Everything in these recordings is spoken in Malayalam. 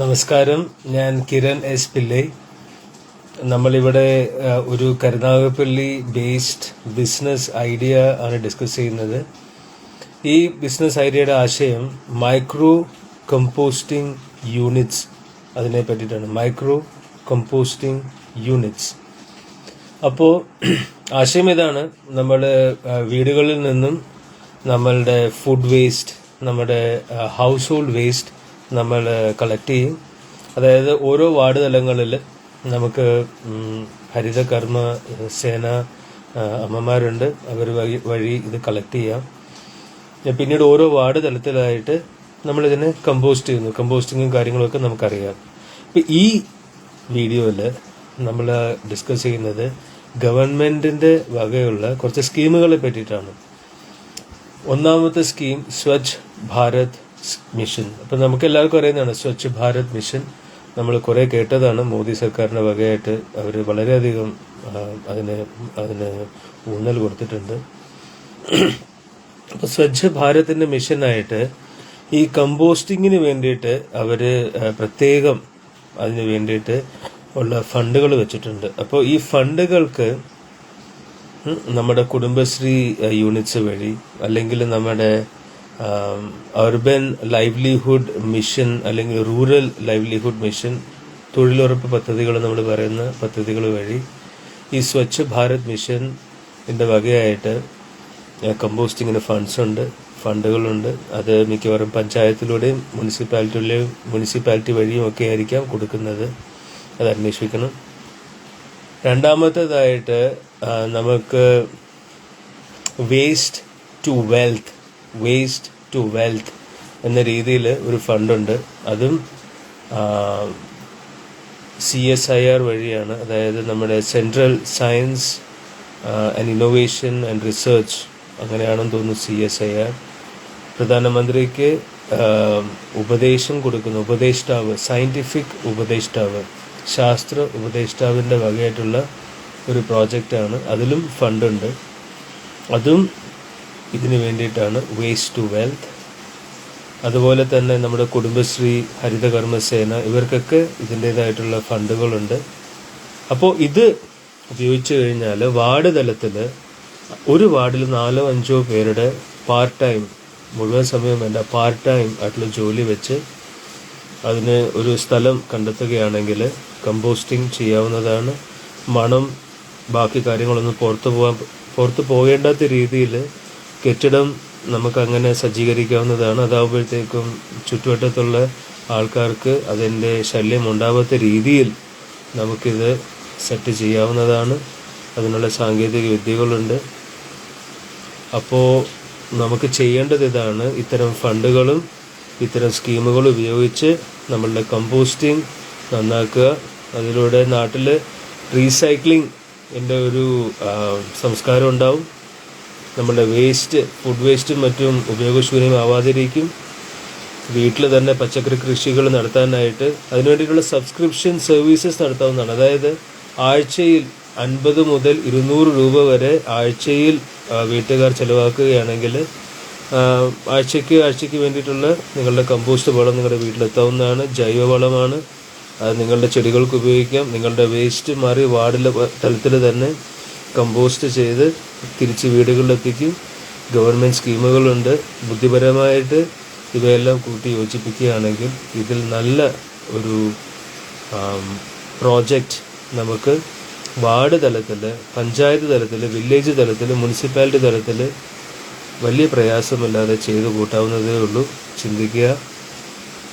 നമസ്കാരം. ഞാൻ കിരൺ എസ് പിള്ളൈ. നമ്മളിവിടെ ഒരു കരുനാഗപ്പള്ളി ബേസ്ഡ് ബിസിനസ് ഐഡിയ ആണ് ഡിസ്കസ് ചെയ്യുന്നത്. ഈ ബിസിനസ് ഐഡിയയുടെ ആശയം മൈക്രോ കമ്പോസ്റ്റിംഗ് യൂണിറ്റ്സ് അതിനെ പറ്റിയിട്ടാണ്. മൈക്രോ കമ്പോസ്റ്റിംഗ് യൂണിറ്റ്സ് അപ്പോൾ ആശയം ഇതാണ്. നമ്മൾ വീടുകളിൽ നിന്നും നമ്മളുടെ ഫുഡ് വേസ്റ്റ് നമ്മുടെ ഹൗസ് ഹോൾഡ് വേസ്റ്റ് നമ്മൾ കളക്ട് ചെയ്യും. അതായത് ഓരോ വാർഡ് തലങ്ങളിൽ നമുക്ക് ഹരിതകർമ്മ സേന അമ്മമാരുണ്ട്. അവർ വഴി വഴി ഇത് കളക്ട് ചെയ്യാം. പിന്നീട് ഓരോ വാർഡ് തലത്തിലായിട്ട് നമ്മളിതിനെ കമ്പോസ്റ്റ് ചെയ്യുന്നു. കമ്പോസ്റ്റിങ്ങും കാര്യങ്ങളൊക്കെ നമുക്കറിയാം. ഇപ്പം ഈ വീഡിയോയിൽ നമ്മൾ ഡിസ്കസ് ചെയ്യുന്നത് ഗവൺമെന്റിന്റെ വകയുള്ള കുറച്ച് സ്കീമുകളെ പറ്റിയിട്ടാണ്. ഒന്നാമത്തെ സ്കീം സ്വച്ഛ് ഭാരത് മിഷൻ അപ്പം നമുക്ക് എല്ലാവർക്കും അറിയുന്നതാണ് സ്വച്ഛ് ഭാരത് മിഷൻ നമ്മൾ കുറേ കേട്ടതാണ് മോദി സർക്കാരിന്റെ വകയായിട്ട് അവർ വളരെയധികം അതിന് അതിന് ഊന്നൽ കൊടുത്തിട്ടുണ്ട്. അപ്പോൾ സ്വച്ഛ് ഭാരതിന്റെ മിഷനായിട്ട് ഈ കമ്പോസ്റ്റിങ്ങിന് വേണ്ടിയിട്ട് അവർ പ്രത്യേകം അതിന് വേണ്ടിയിട്ട് ഉള്ള ഫണ്ടുകൾ വെച്ചിട്ടുണ്ട്. അപ്പോൾ ഈ ഫണ്ടുകൾക്ക് നമ്മുടെ കുടുംബശ്രീ യൂണിറ്റ്സ് വഴി അല്ലെങ്കിൽ നമ്മുടെ അർബൻ ലൈവ്ലിഹുഡ് മിഷൻ അല്ലെങ്കിൽ റൂറൽ ലൈവ്ലിഹുഡ് മിഷൻ തൊഴിലുറപ്പ് പദ്ധതികൾ നമ്മൾ പറയുന്ന പദ്ധതികൾ വഴി ഈ സ്വച്ഛ് ഭാരത് മിഷൻ ഇതിന്റെ വകയായിട്ട് കമ്പോസ്റ്റിങ്ങിന് ഫണ്ട്സ് ഉണ്ട് ഫണ്ടുകളുണ്ട്. അത് മിക്കവാറും പഞ്ചായത്തിലൂടെയും മുനിസിപ്പാലിറ്റിയിലെയും മുനിസിപ്പാലിറ്റി വഴിയും ഒക്കെ ആയിരിക്കാം കൊടുക്കുന്നത്. അത് അന്വേഷിക്കണം. രണ്ടാമത്തേതായിട്ട് നമുക്ക് waste to wealth waste to wealth എന്ന രീതിയിൽ ഒരു ഫണ്ടുണ്ട് അതും സി എസ് ഐ ആർ വഴിയാണ്. അതായത് നമ്മുടെ central science and innovation and research അങ്ങനെയാണെന്ന് തോന്നുന്നു സി എസ് ഐ ആർ പ്രധാനമന്ത്രിക്ക് ഉപദേശം കൊടുക്കുന്ന. ഉപദേഷ്ടാവ് സയന്റിഫിക് ഉപദേഷ്ടാവ് ശാസ്ത്ര ഉപദേഷ്ടാവിന്റെ വകയായിട്ടുള്ള ഒരു പ്രോജക്റ്റാണ് അതിലും ഫണ്ടുണ്ട് അതും ഇതിനു വേണ്ടിയിട്ടാണ് വേസ്റ്റ് ടു വെൽത്ത് അതുപോലെ തന്നെ നമ്മുടെ കുടുംബശ്രീ ഹരിതകർമ്മസേന ഇവർക്കൊക്കെ ഇതിന്റെതായിട്ടുള്ള ഫണ്ടുകളുണ്ട്. അപ്പോൾ ഇത് ഉപയോഗിച്ചു കഴിഞ്ഞാൽ വാർഡ് തലത്തിൽ ഒരു വാർഡിൽ നാലോ അഞ്ചോ പേരുടെ പാർട്ട് ടൈം മുഴുവൻ സമയം വേണ്ട പാർട്ട് ടൈം ആയിട്ടുള്ള ജോലി വെച്ച് അതിന് ഒരു സ്ഥലം കണ്ടെത്തുകയാണെങ്കിൽ കമ്പോസ്റ്റിംഗ് ചെയ്യാവുന്നതാണ്. മണം ബാക്കി കാര്യങ്ങളൊന്നും പുറത്തു പോകാൻ പുറത്തു പോകേണ്ടാത്ത രീതിയിൽ കെട്ടിടം നമുക്ക് അങ്ങനെ സജ്ജീകരിക്കാവുന്നതാണ്. അതാകുമ്പോഴത്തേക്കും ചുറ്റുവട്ടത്തുള്ള ആൾക്കാർക്ക് അതിന്റെ ശല്യം ഉണ്ടാവാത്ത രീതിയിൽ നമുക്കിത് സെറ്റ് ചെയ്യാവുന്നതാണ്. അതിനുള്ള സാങ്കേതിക വിദ്യകളുണ്ട്. അപ്പോൾ നമുക്ക് ചെയ്യേണ്ടത് ഇതാണ്. ഇത്തരം ഫണ്ടുകളും ഇത്തരം സ്കീമുകളും ഉപയോഗിച്ച് നമ്മളുടെ കമ്പോസ്റ്റിംഗ് നന്നാക്കുക. അതിലൂടെ നാട്ടിൽ റീസൈക്ലിംഗ് എന്റെ ഒരു സംസ്കാരം ഉണ്ടാവും. നമ്മുടെ വേസ്റ്റ് ഫുഡ് വേസ്റ്റും മറ്റും ഉപയോഗശൂന്യമാവാതിരിക്കും. വീട്ടിൽ തന്നെ പച്ചക്കറി കൃഷികൾ നടത്താനായിട്ട് അതിനു വേണ്ടിയിട്ടുള്ള സബ്സ്ക്രിപ്ഷൻ സർവീസസ് നടത്താവുന്നതാണ്. അതായത് ആഴ്ചയിൽ അൻപത് മുതൽ ഇരുന്നൂറ് രൂപ വരെ ആഴ്ചയിൽ വീട്ടുകാർ ചിലവാക്കുകയാണെങ്കിൽ ആഴ്ചയ്ക്ക് ആഴ്ചയ്ക്ക് വേണ്ടിയിട്ടുള്ള നിങ്ങളുടെ കമ്പോസ്റ്റ് വളം നിങ്ങളുടെ വീട്ടിലെത്താവുന്നതാണ്. ജൈവവളമാണ്. അത് നിങ്ങളുടെ ചെടികൾക്ക് ഉപയോഗിക്കാം. നിങ്ങളുടെ വേസ്റ്റ് മാറി വാർഡിലെ തലത്തിൽ തന്നെ കമ്പോസ്റ്റ് ചെയ്ത് തിരിച്ച് വീടുകളിലെത്തിക്കും ഗവൺമെന്റ് സ്കീമുകളുണ്ട്. ബുദ്ധിപരമായിട്ട് ഇവയെല്ലാം കൂട്ടി യോജിപ്പിക്കുകയാണെങ്കിൽ ഇതിൽ നല്ല ഒരു പ്രോജക്റ്റ് നമുക്ക് വാർഡ് തലത്തിൽ പഞ്ചായത്ത് തലത്തിൽ വില്ലേജ് തലത്തിൽ മുനിസിപ്പാലിറ്റി തലത്തിൽ വലിയ പ്രയാസമില്ലാതെ ചെയ്തു കൂട്ടാവുന്നതേ ഉള്ളൂ. ചിന്തിക്കുക.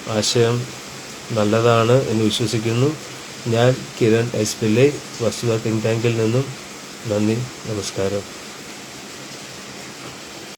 ആശയം നല്ലതാണ് എന്ന് വിശ്വസിക്കുന്നു. ഞാൻ കിരൺ എസ് പിള്ളെ വസ്തുത തിങ്ക് ടാങ്കിൽ നിന്നും നന്ദി നമസ്കാരം.